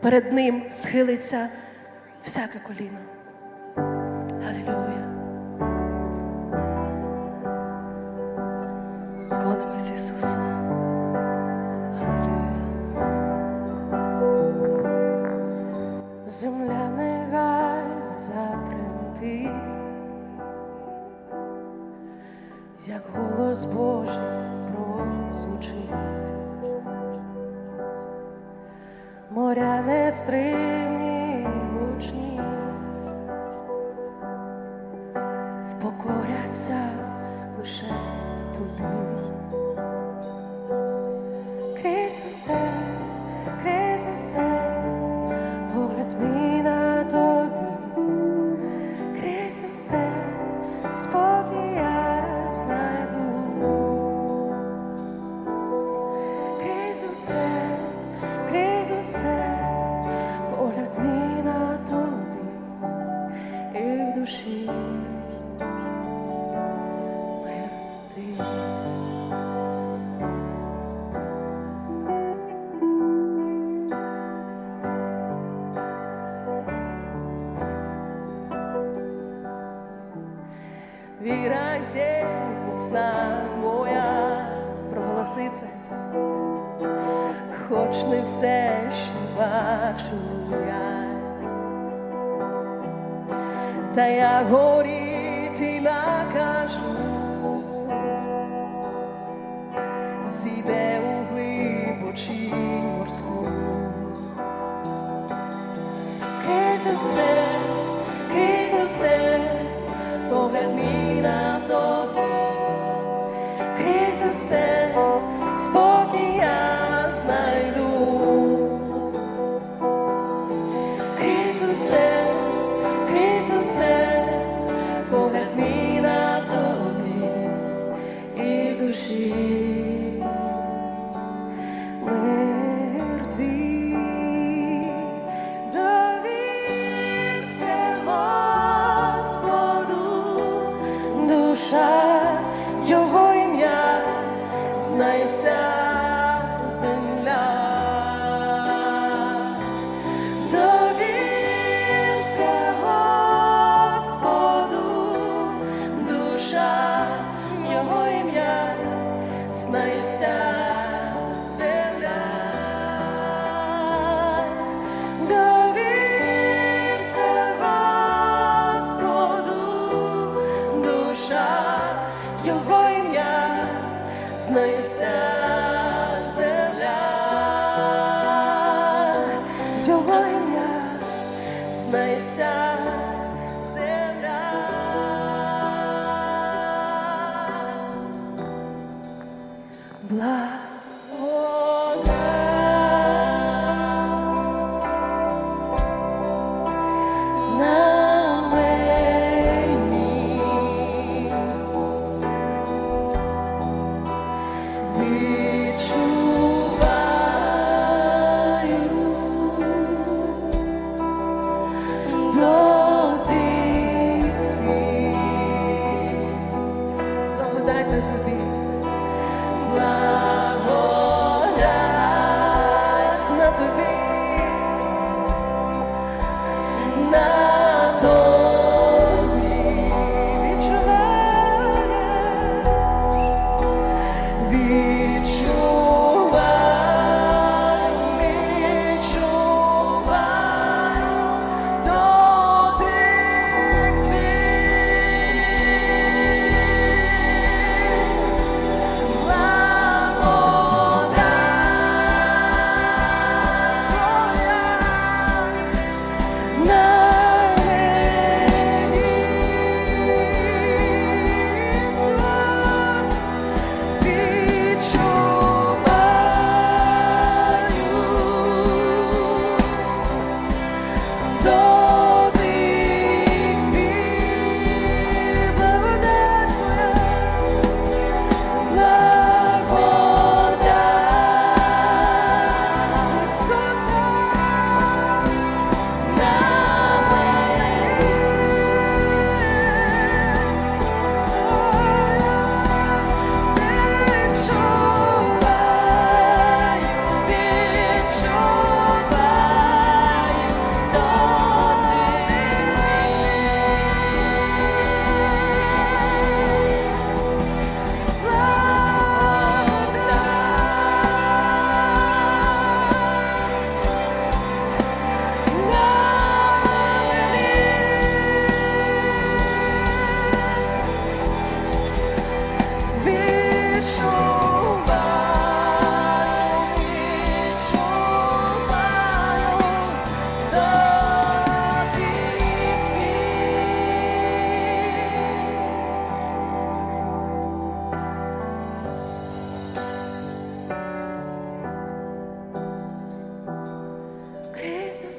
перед Ним схилиться всяке коліно. Моря не й Віра є міцна моя, проголоси це, хоч не все, що бачу я, та я горіть і накажу, зійде у глибочінь морську. Крізь усе, крізь усе, погляд мій на тобі, крізь усе, знає вся земля. Довірся Господу, душа його ім'я, знає вся земля. Довірся Господу, душа його знає вся земля. Його ім'я знає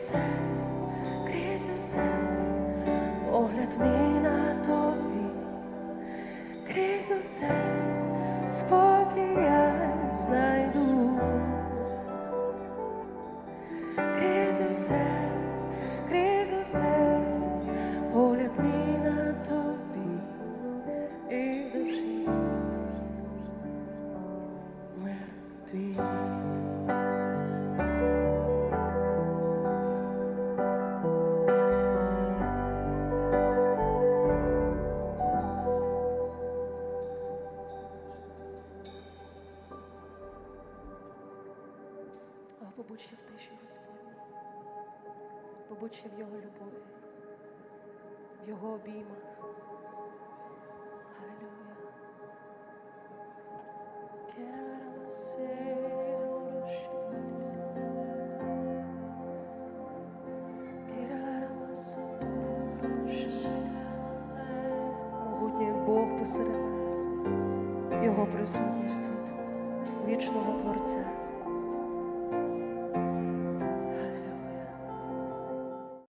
усе, крізь усе, я знайду, крізь усе, крізь усе, погляд мій на тобі і душі мир твій. Побудь ще в тиші, Господь. Побудь ще в Його любові, в Його обіймах. Могутній Бог посеред нас, Його присутність тут, вічного Творця.